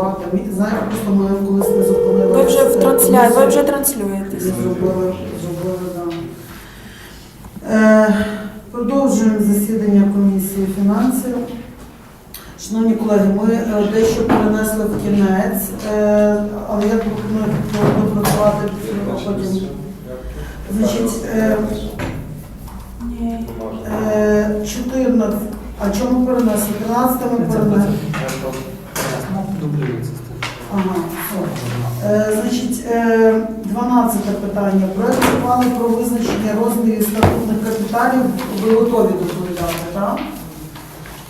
працювати. Мі- Знаєте, просто ми колись не зупинили. Ви вже в трансля... ви вже транслюєтесь. Зробили, зробили, да. Е, продовжуємо засідання комісії фінансів. Шановні колеги, ми е, дещо перенесли в кінець, е, але я пропоную допрацювати потім. Значить, е, е, 14, а чому перенесли? 13 ми перенесли. Ага. Е, Значить, е, 12 питання. Проект ухвали про визначення розмірів статутних капіталів. Ви готові доповідати, так?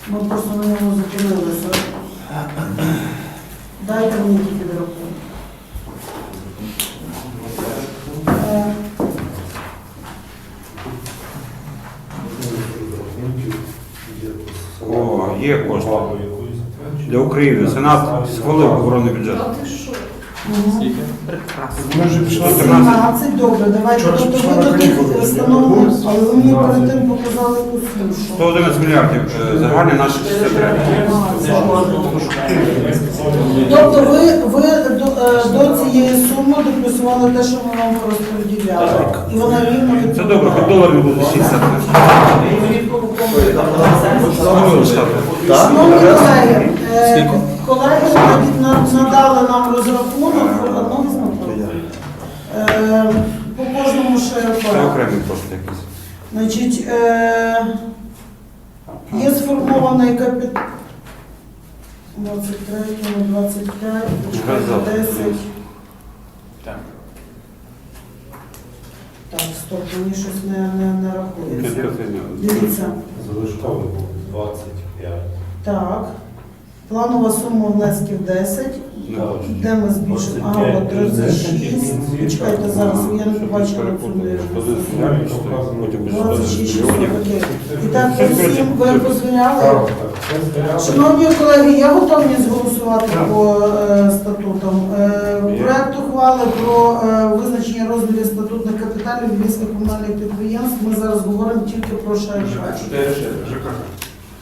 Ми просто на ньому зупинилися. Дайте мені тільки. Е, О, є кошти. Для України. Сенат схвалив оборонний бюджет. мгм. Ми вже пішли. 17, добре, давайте Вчора ж тобто пішла ви на до них встановили, але ви мені перед тим показали усю, що. 111 мільярдів. е, Загальний наш 63. Тобто ви, ви до, е, до цієї суми доплюсували те, що ми вам розподіляли. І вона рівно від Це добре, хоч долар не буде 60. Шановні колеги, е, колеги навіть на- надали нам розрахунок одного з Е, по кожному Це апарату. окремі кошти якісь. Значить, е, є сформований капітал. 23, 25, Газа. 10. Так, стоп, мені щось не, не, не рахується. Дивіться. Залишковий був 25. Так. Планова сума внесків 10. Де ми збільшимо? А, от 36. Чекайте зараз, я не побачила цю міру. 26, 6, окей. І так, по всім ви дозволяли? Шановні колеги, я готовність голосувати по е, статутам. Е, проект ухвали про е, визначення розмірів статутних капіталів Львівських комунальних підприємств. Ми зараз говоримо тільки про ШРЖ.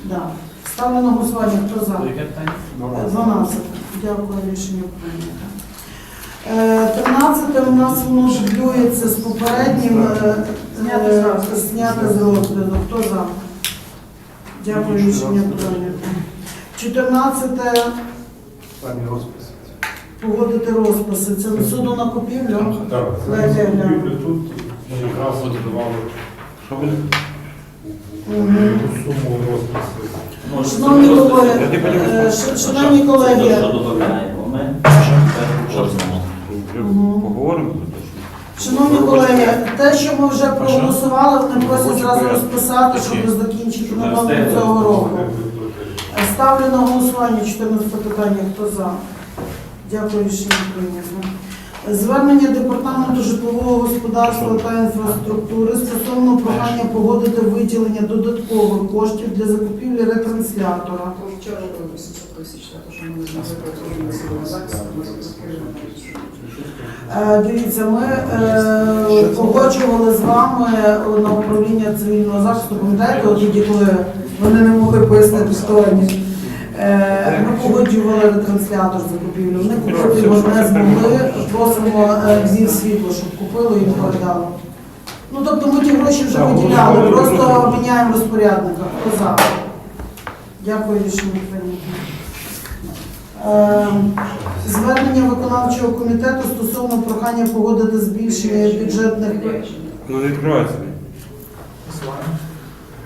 Да. Ставлю на голосування. Хто за? Е, 12. Дякую, рішення прийнято. Е, 13 у нас воно дублюється з попереднім. е, Зняти з розгляду. е, Зняти з розгляду. Хто за? Дякую, рішення прийнято. 14 Пані розпис. погодити розписи. Це суду на купівлю. Так, Дайте зараз я гляну. тут ми якраз додавали Що буде? Суму розпису. Шановні колеги, е, шановні колеги. Поговоримо? Шановні колеги, те, що ми вже проголосували, вони просять зразу розписати, щоб закінчити на цього року. Ставлю на голосування 14 питання. Хто за? Дякую, рішення прийнято. Звернення департаменту житлового господарства та інфраструктури стосовно прохання погодити виділення додаткових коштів для закупівлі ретранслятора. Вчора було 800 тисяч, так ми не змогли працювати на захист, ми закупили. Е, Дивіться, ми е, погоджували з вами на управління цивільного захисту, пам'ятаєте, от тоді, коли вони не могли пояснити стороні. Е, Ми погоджували ретранслятор закупівлю. Вони купити його не змогли. Просимо е, взів світло, щоб купили і передали. Ну тобто ми ті гроші вже виділяли, просто міняємо розпорядника. Хто за? Дякую, рішення прийнято. Е, Звернення виконавчого комітету стосовно прохання погодити збільшення бюджетних Ну не відкривається.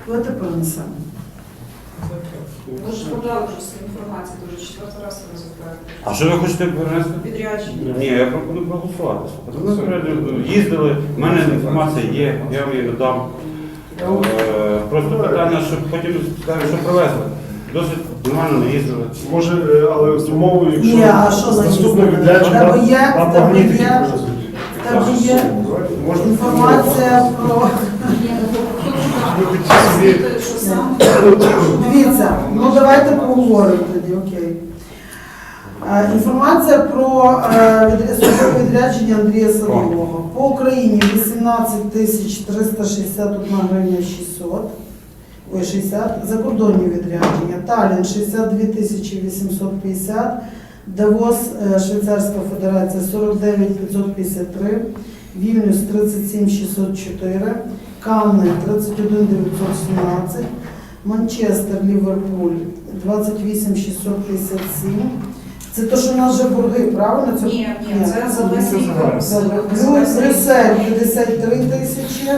Давайте перенесемо. Ви ж подали інформацію, дуже четвертий раз ви розглядаєте. А що ви хочете перенести? Підрядження. Ні, я пропоную проголосувати. Тому що Їздили, в мене інформація є, я вам її надам. Е, Просто питання, щоб потім скажуть, що привезли. Досить нормально не їздили. Може, е, але з умовою, якщо Ні, а що за наступне відрядження Тебе є- магнітики є- тебе є Можна Інформація про хотіли собі Саме? дивіться. Ну давайте поговоримо тоді. Окей. Е, Інформація про е, відрядження Андрія Садового. По Україні 18 тисяч 361 гривня 600. Ой, 60. Закордонні відрядження. Талін 62 тисячі 850. Давос, е, Швейцарська Федерація 49 553, Вільнюс 37 604, Канни 31 917, Манчестер, Ліверпуль 28 657. Це то, що в нас вже борги, правильно? Це... Ні, ні, це за весь рік. Брюссель 53 тисячі,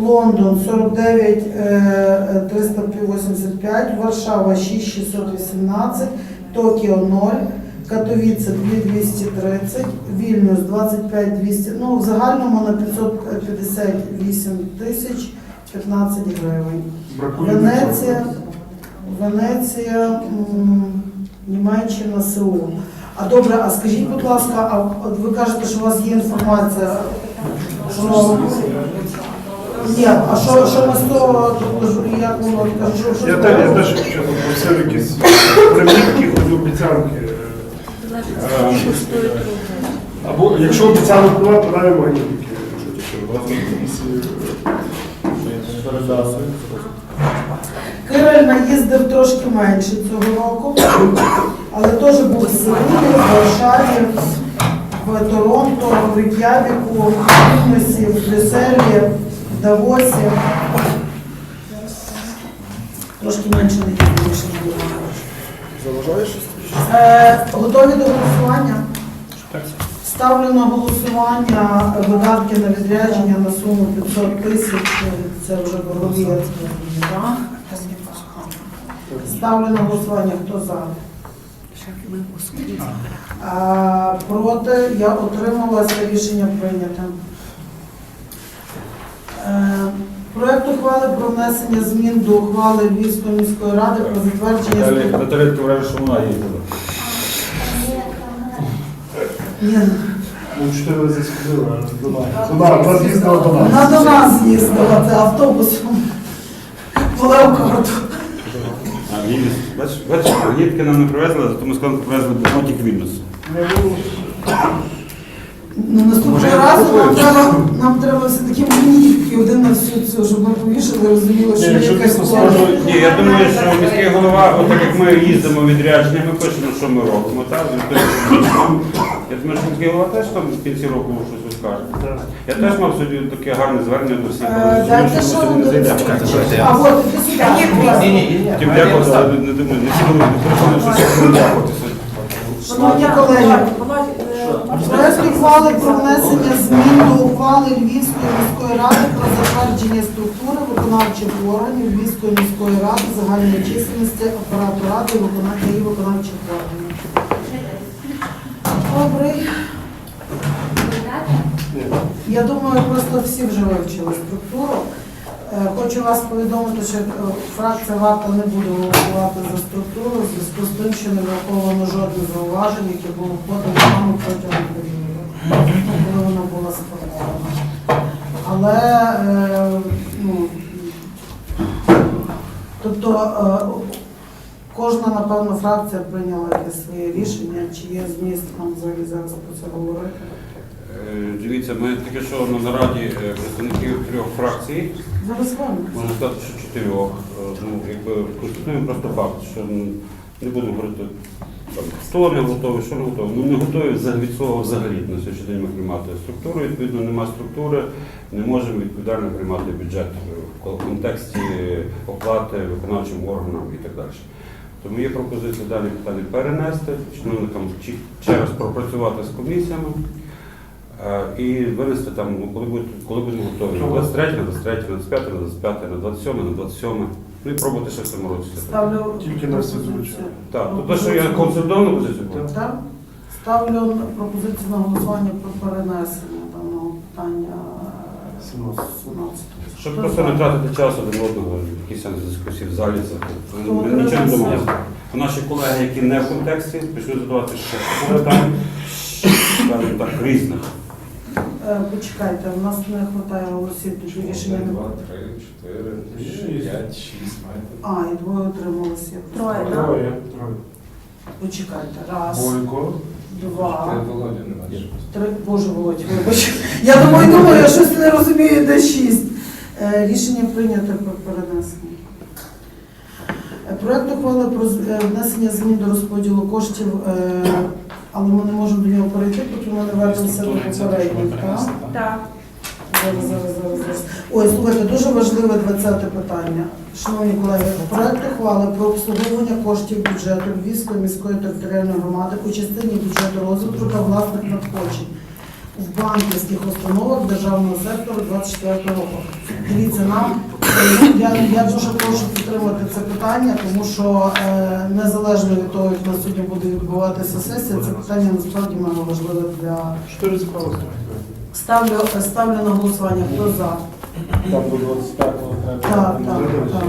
Лондон 49 е, 385, Варшава 6 618, Токіо 0, Катовіце 2230, Вільнюс 25 200, ну в загальному на 558 тисяч 15 гривень. Бракує Венеція, Венеція, м, Німеччина, Сеул. А добре, а скажіть, будь ласка, а от ви кажете, що у вас є інформація, що ні, а що, що ми з того, тобто, як воно що, що Я теж я теж вчора просив якісь примітки, хоч обіцянки. Е, Або якщо обіцянок немає, то навіть магнітики. Кириль наїздив трошки менше цього року, але теж був в Сеулі, в Варшаві, в Торонто, в Рейк'явіку, в Вільнюсі, в Брюсселі, в Давосі. Трошки менше не їздив, ніж не було. Заважаєш? Е, готові до голосування? Ставлю на голосування видатки на відрядження на суму 500 тисяч. Це вже боргові. Ставлю на голосування. Хто за? А, проти я отрималася. Рішення прийнято. Е, Проект ухвали про внесення змін до ухвали Львівської міської ради про затвердження. Товариш, що вона їздила. Ну, чотири рази сходили, а до нас. До нас, нас їздила до нас. Вона до нас їздила, це автобусом. Була в карту. А Вільнюс, бачиш, бачиш, магнітки нам не привезли, зато ми з привезли мотик Вільнюс. Ну, наступного разу нам треба, нам треба все-таки магнітки один на всю цю, щоб ми повішали, розуміли, що Ні, якась дійсно Ні, я думаю, що міський голова, от так як ми їздимо відрядження, ми пишемо, що ми робимо. Так? Він пише, що ми робимо. Я думаю, що міський голова теж там в кінці року щось розкаже. Я теж мав сьогодні таке гарне звернення до всіх, Е, але Дайте що що не зайдемо. А от, іди сюди. Ні, ні, ні. Хотів дякувати, але не думаю, не всі не переконані, що будуть дякувати сьогодні. Шановні колеги, проект ухвали про внесення змін до ухвали Львівської міської ради про затвердження структури виконавчих органів Львівської міської ради загальної чисельності апарату ради і виконавчих органів. Добре. Я думаю, просто всі вже вивчили структуру. Е, Хочу вас повідомити, що е, фракція варта не буде голосувати за структуру в зв'язку з тим, що не враховано жодне зауваження, яке було подано нами протягом періоду, коли вона була сформована. Але е, ну, тобто кожна, напевно, фракція прийняла якесь своє рішення, чи є зміст нам взагалі зараз про це говорити. Дивіться, ми тільки що на нараді представників трьох фракцій, Зараз вам. можна сказати, що чотирьох. Е, Ну, якби констатуємо просто факт, що не будемо говорити, там, хто не готовий, що не готовий. Ну не готові від свого взагалі на сьогоднішній день ми приймати структуру. Відповідно, нема структури, не можемо відповідально приймати бюджет в контексті оплати виконавчим органам і так далі. Тому є пропозиція дані питання перенести, чиновникам чи ще раз пропрацювати з комісіями. Е, І винести там, ну, коли будуть, коли будемо готові, на 23, на 23, на 25, на 25, на 27, на 27. Ну і пробувати ще в цьому році. Ставлю Тільки на всі звичайно. Так, то те, що я консолідовану позицію був. Так. Ставлю пропозицію на голосування про перенесення даного питання е, 17. 17. Щоб просто не тратити час один одного, якісь там дискусії в залі. Це, Хто ми нічого не утримався? домовилися. Наші колеги, які не в контексті, почнуть задавати ще питань, скажімо так, різних. Е, Почекайте, у нас не вистачає голосів, тоді рішення не буде. А, і двоє утрималися. Троє, так? Троє, троє. Почекайте. Раз, Бойко. два, три. Боже, Володь, вибач. Я думаю, думаю, я щось не розумію, де шість. Е, Рішення прийнято про перенесення. Е, Проект ухвали про з- е, внесення змін до розподілу коштів е, але ми не можемо до нього перейти, поки ми не вернемося до попередніх. так? Так. Зараз, зараз, зараз, зараз. Ой, слухайте, дуже важливе 20 питання. Шановні колеги, проект ухвали про обслуговування коштів бюджету Львівської міської територіальної громади у частині бюджету розвитку та власних надходжень в банківських установах державного сектору 24 року. Дивіться, нам е, я, я дуже прошу підтримати це питання, тому що е, незалежно від того, як на сьогодні буде відбуватися сесія, це питання насправді має важливе для ставлю, ставлю на голосування. Хто за? Там до 25-го Так, так, так.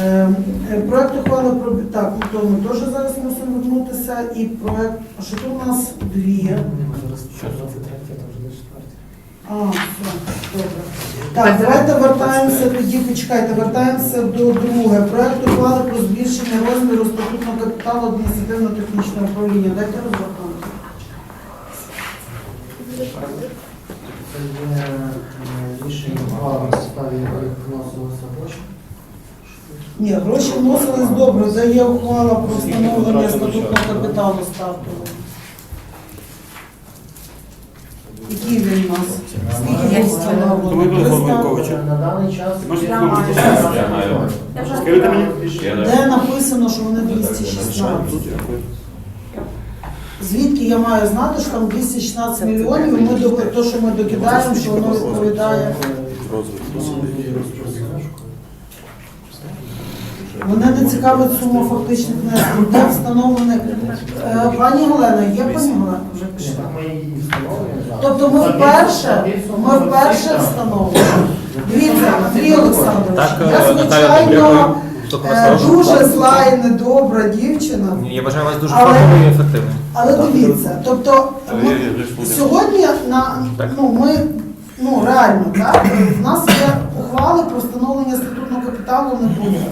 Е, е, Проект ухвали про так, то ми теж зараз мусимо вернутися. І проект, що тут у нас дві? А, все, добре. Так, давайте вертаємося тоді, почекайте, вертаємося до друге. Проект ухвали про збільшення розміру статутного капіталу адміністративно-технічного управління. Дайте розрахунки. Це є е, рішення ухвали на яких вносилося гроші. Ні, гроші вносились добре, де є ухвала про встановлення статутного капіталу стартового. Який він у нас? Скільки? Головкович. Е, На даний час Ти можеш є- відмовитися? Я маю. Скажіть мені. Я не Де написано, що вони 216? Звідки я маю знати, що там 216 мільйонів, і ми до то, що ми докидаємо, що воно відповідає. Мене не цікавить сума фактичних внесків, де встановлених. Е, Пані Олена, є пані Олена? Вже пішла. Ми її встановлюємо. Тобто ми вперше, ми вперше встановлюємо. Дивіться, Андрій Олександрович, Так, я е, Наталя, звичайно вас е, прошу. дуже зла і недобра дівчина. Я бажаю вас дуже Але- фаховою і ефективною. Але дивіться, тобто ми, сьогодні на Так. ну ми ну реально так в нас є ухвали про встановлення статутного капіталу не було.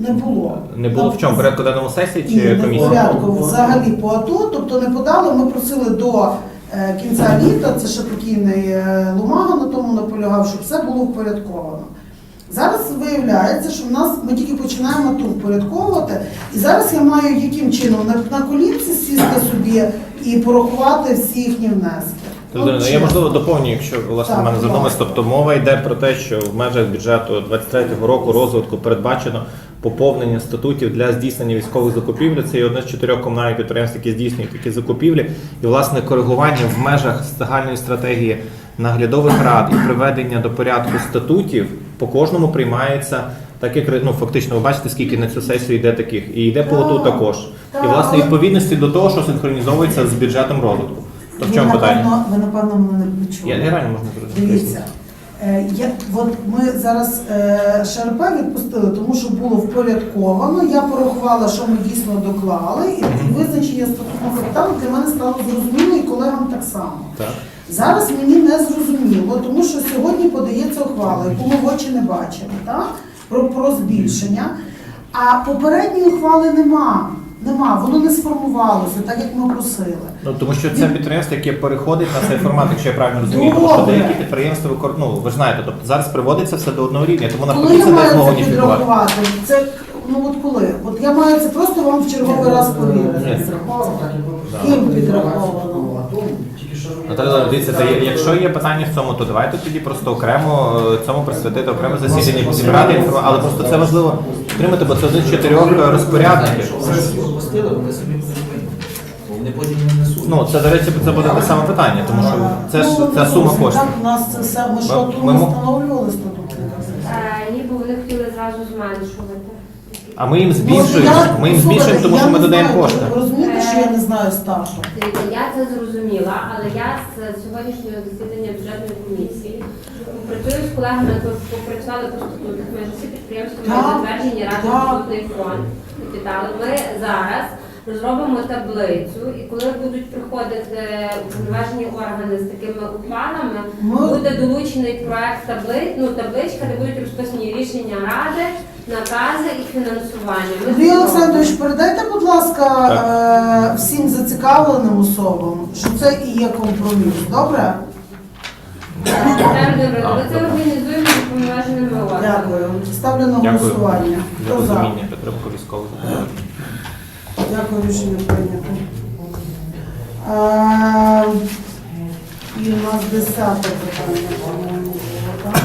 Не було. Не було в чому порядку денному сесії Ні, чи не в комісії? порядку взагалі по АТО, тобто не подали. Ми просили до е, кінця літа, це ще покійний е, Лумага на тому наполягав, щоб все було впорядковано. Зараз виявляється, що в нас ми тільки починаємо ту впорядковувати, і зараз я маю яким чином на, на колінці сісти собі і порахувати всі їхні внески. Тобто, От я чесно. можливо доповню, якщо власне Так, в мене будь ласка. Тобто мова йде про те, що в межах бюджету 23-го року розвитку передбачено поповнення статутів для здійснення військових закупівель. Це є одне з чотирьох комунальних підприємств, які здійснюють такі закупівлі. І власне коригування в межах загальної стратегії наглядових рад і приведення до порядку статутів по кожному приймається. Так як ну фактично, ви бачите, скільки на цю сесію йде таких, і йде по ОТУ також. І власне відповідності до того, що синхронізовується з бюджетом розвитку. То в чому питання? ви напевно мене не почули. Я нереально можна зрозуміти. Дивіться, я, от ми зараз е, ШРП відпустили, тому що було впорядковано. Я порахувала, що ми дійсно доклали, і, визначення статутного капіталу для мене стало зрозуміло, і колегам так само. Так. Зараз мені не зрозуміло, тому що сьогодні подається ухвала, яку ми в очі не бачимо, так? Про, про збільшення. А попередньої ухвали нема. Нема, воно не сформувалося, так як ми просили. Ну тому що це підприємство, яке переходить на цей формат, якщо я правильно розумію, тому що Добре. деякі підприємства викор... ну, ви ж знаєте, тобто зараз приводиться все до одного рівня, тому Коли навпаки я це маю змогу це уніфікувати. підрахувати? Це ну от коли? От я маю це просто вам в черговий раз повірити. Так і ви Ким підраховано? Наталя, дивіться, та є- якщо є питання в цьому, то давайте тоді просто окремо е, цьому присвятити окреме засідання, зібрати інформацію, але просто це важливо підтримати, бо це один з чотирьох е, розпорядників. Вони собі. Потім не несуть. Ну це до речі, це буде те саме питання, тому що це ж Ну, ця сума коштів. Так, у нас це все, ми що тут ми мо- встановлювали статут? Е, Ні, бо вони хотіли зразу зменшувати. А ми їм збільшуємо, ми їм збільшуємо, тому що ми додаємо кошти. Ви розумієте, що я не знаю старту? Дивіться, я це зрозуміла, але я з сьогоднішнього засідання бюджетної комісії працюю з колегами, попрацювали по статутах. Ми ж всі підприємства мають затверджені разом статутний фонд. Капітали. Ми зараз розробимо таблицю, і коли будуть приходити уповноважені органи з такими ухвалами, Ми- буде долучений проект таблиць, ну табличка, де будуть розписані рішення ради, накази і фінансування. Андрій. Олександрович, передайте, будь ласка, е, всім зацікавленим особам, що це і є компроміс. Добре? Добре, але це організуємо з уповноваженими органами. Дякую. Ставлю на Дякую голосування. за Хто за? розуміння, підтримку військових. Дякую, рішення прийнято. Е, І у нас десяте питання, по-моєму, було, так?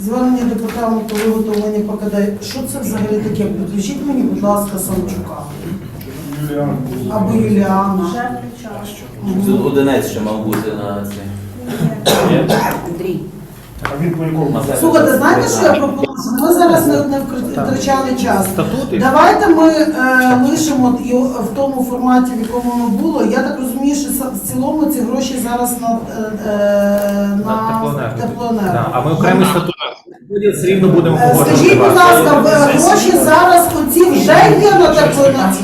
Звернення департаменту виготовлення ПКД. Що це взагалі таке? Підключіть мені, будь ласка, Самчука. Юліан. Або Юліана. Одинець ще мав бути на цей. Андрій. А він по якому? Слухайте, знаєте, що я пропоную? Ми зараз не, не втрачали час. Статути. Давайте ми е, лишимо і в тому форматі, в якому воно було. Я так розумію, що са- в цілому ці гроші зараз на, е, е, на Теплоенерго. Да, А ми окремий статут все рівно будемо Е, погоджувати. Скажіть, будь ласка, гроші зараз оці вже є на теплоенерго?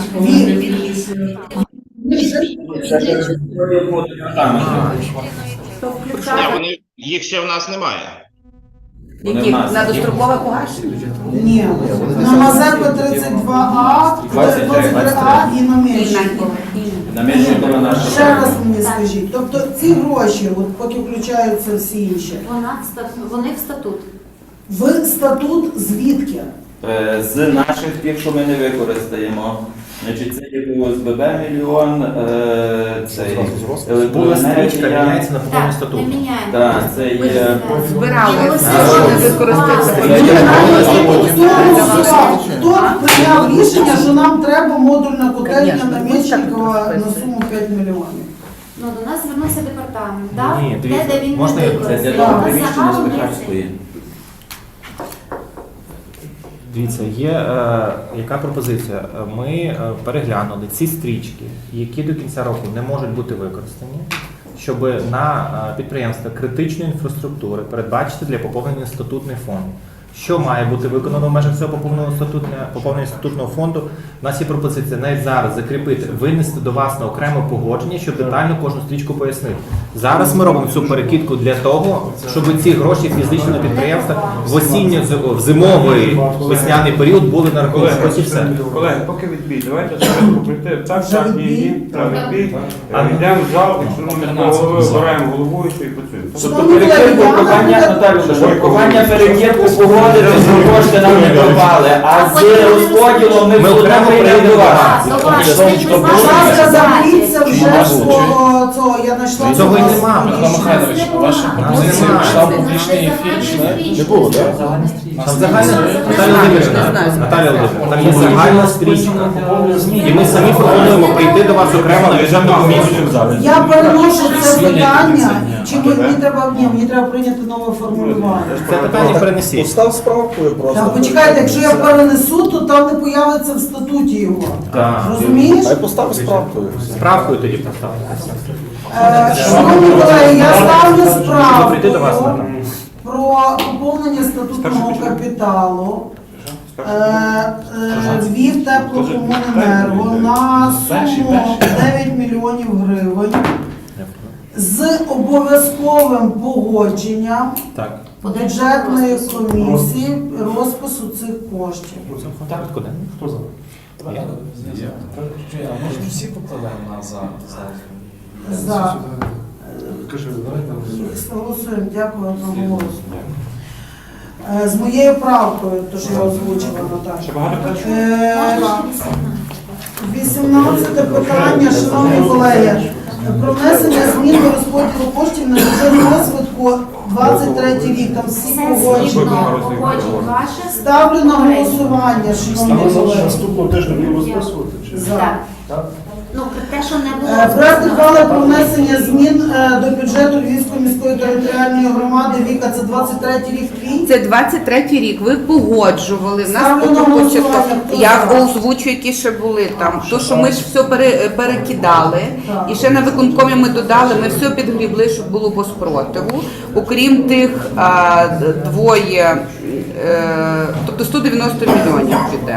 Їх ще в нас немає. Вони Які? нас. На дострокове погашення? Ні, на Мазепа 32А, 23А і на Мельченко. На Мельченкова наша. Ще раз мені скажіть, тобто ці гроші, от поки включаються всі інші, Вона в статут, вони в статут. в статут звідки? Е, З наших тих, що ми не використаємо. Значить, це є ОСББ мільйон, е, це електроенергія. міняється на повному не статуту. міняємо. Так, це є. Збирали, Ми все, ось що не це Хто прийняв рішення, що нам треба модульна котельня на Мельченкова на суму 5 мільйонів? Ну, до нас звернувся департамент, дав Ні, те, дивіться, де він можна я- Це? Для того На приміщення з Пекарської. Дивіться, є е, яка пропозиція? Ми е, переглянули ці стрічки, які до кінця року не можуть бути використані, щоб на е, підприємства критичної інфраструктури передбачити для поповнення статутний фонд. Що має бути виконано в межах цього поповненого статутне- поповнення статутного фонду? У нас є пропозиція навіть зараз закріпити, винести до вас на окреме погодження, щоб детально кожну стрічку пояснити. Зараз ми робимо цю перекидку для того, щоб ці гроші фізично на підприємства в осінньо в зимовий весняний період були на рахунку. Ось і все. Колеги, поки відбій, давайте зараз поприйти. Так, так, ні, відбій? ні, так, відбій. А йдемо в зал, якщо ми голови обираємо головуючу і працюємо. Тобто перекидку кохання, Наталю, що кохання перекидку погодити, що кошти нам не пропали, а з розподілом ми окремо одно до вас. До вас. Будь Будь ласка, ласка, заберіться вже свого цього, я знайшла Цього й вас нема. Михайлович, ваша пропозиція пішла в публічний ефір не? Було, так? Загальна Наталя Володимирівна, там є загальна стрічка. І ми самі пропонуємо прийти до вас окремо на бюджетну комісію. Я переношу це питання, чи мені треба, ні, мені треба прийняти нове формулювання. Це питання перенесіть. Справкою просто. Та почекайте, якщо я перенесу, то там не появиться в статуті його. Так. Розумієш? Хай постав справкою. Справкою тоді поставити. Е, Шановні колеги, я ставлю прийти до вас, справку про поповнення статутного капіталу. Е, е, Львів теплокомуненерго на суму 9 мільйонів гривень з обов'язковим погодженням Так. Бюджетної комісії розпису цих коштів. Так, куди? Хто за? Я. А може всі покладаємо на за за? За Кажи, давайте. голосуємо, дякую одноголосно. Е, З моєю правкою, то що я озвучила Ще Наташа. багато питань? Е, Можна 18 питання, шановні колеги. Про внесення змін до розподілу коштів на бюджет розвитку 23 рік. Там всі ваших. Ставлю на голосування, шановні колеги. наступного тижня будемо розписувати? чи? За. Так. Так? Ну, те, що не було. Е, Проект ухвали про внесення змін е, до бюджету Львівської міської територіальної громади. Віка, це 23 рік твій? Це 23 рік. Ви погоджували. В нас Ставлю на голосування. Хто Я за? озвучу, які ще були там. То, що ми ж все пере- перекидали, і ще на виконкомі ми додали, ми все підгрібли, щоб було по спротиву. Окрім тих а, д- двоє, е, тобто 190 мільйонів піде.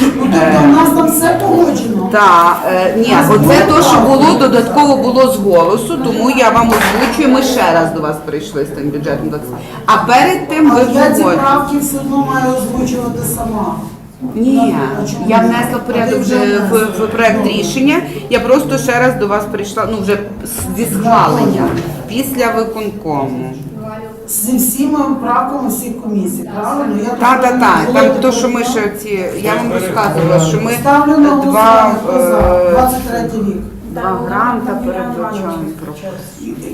Ну, тобто у нас там все погоджено. Так, е, ні, оце то, що було, додатково було з голосу, тому я вам озвучую, ми ще раз до вас прийшли з тим бюджетом. А перед тим ви Але я ці правки все одно маю озвучувати сама. Ні, я внесла в порядок вже вже в, в проект рішення. Я просто ще раз до вас прийшла, ну вже з- зі схвалення після виконкому. Зі всіма правками всіх комісій, правильно? Я Так, так, так так. Там то, що ми ще ці, я вам розказувала, що ми Ставлю на два, голосування, хто за? е, 23 рік. два гранта передбачаємо.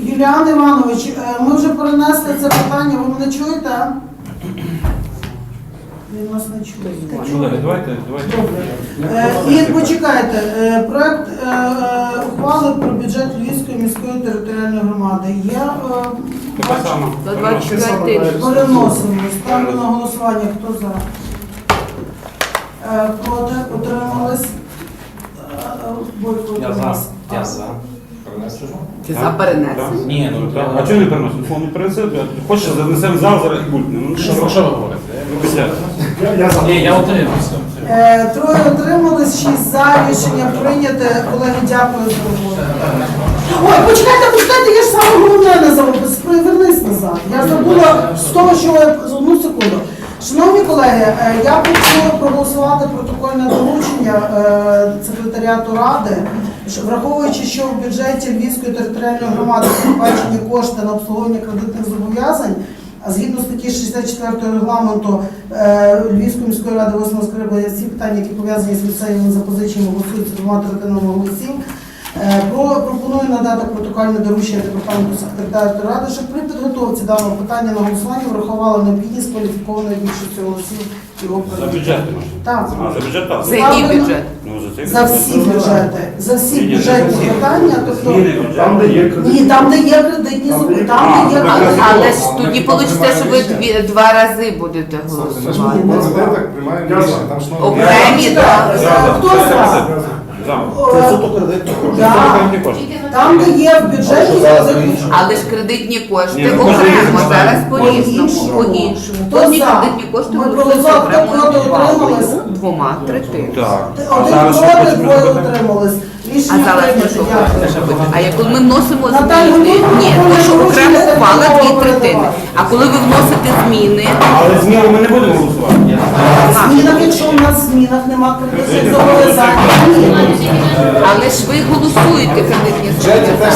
Юліан Іванович, е, ми вже перенесли це питання, ви мене чуєте? Він нас не чує. Колеги, давайте, давайте. Е, І почекайте, е, проект е, е, ухвали про бюджет Львівської міської територіальної громади. Я е, Така бачу, сама. За 25 рік. переносимо. Ставлю на голосування. Хто за? Е, Проти? Утримались? Е, е, Бойко Я за. утримався. Я за. Ти за перенесення? Ні, ну Так, А чого не переносимо? Фон не. Хочеш, занесемо в зал, зараз і булькне. Ну, що що ви говорите? Обіцяю. Я, я за. Ні, я утримався. Е, Троє утримались, шість за, рішення прийняте. Колеги, дякую за роботу. Ой, почекайте, почекайте, я ж саме головне не забула. Вернись назад. Я забула з того, що я одну секунду. Шановні колеги, е, я пропоную проголосувати протокольне доручення е, секретаріату ради, що враховуючи, що в бюджеті Львівської територіальної громади передбачені кошти на обслуговування кредитних зобов'язань. А згідно статті 64 регламенту е, Львівської міської ради 8 скреплення всі питання, які пов'язані з ліцеєвими запозиченнями, голосуються двома третинами голосів. Е, Про пропоную надати протокольне доручення департаменту секретаріату ради, щоб при підготовці даного питання на голосування врахували необхідність кваліфікованої більшості голосів його За бюджет ти. Так. А, за бюджет так. За який бюджет? Ну, за цей За бюджет. всі бюджети, за всі Ні, ні, бюджетні всі. питання, тобто Зміни бюджету. Там, де є кредит. ні, там, де є кредитні зуби, там, де є А, Але, але ж тоді вийде, що ви дві, два рази будете Ми ж голосувати. президентах приймаємо рішення, там ж нові. Окремі, так. За, за. Це- кредитні кошти. Там, де є в бюджеті Але ж кредитні кошти ну, окремо, кожен зараз по-різному. По-іншому. По-іншому. За? кредитні кошти Ми голосуються проголосували, хто окремо проти, двома. третинами. Так. А Один зараз що проти, хочемо двоє зробити? утримались. А зараз прийнято. що Дякую. хочете? А як ми вносимо зміни, ні, можете то що окремо ухвала дві третини. А коли ви вносите зміни, Але зміни ми не будемо голосувати. Змінах, якщо у нас в змінах нема кредитних зобов'язань, ні. але ж ви голосуєте кредитні зобов'язання.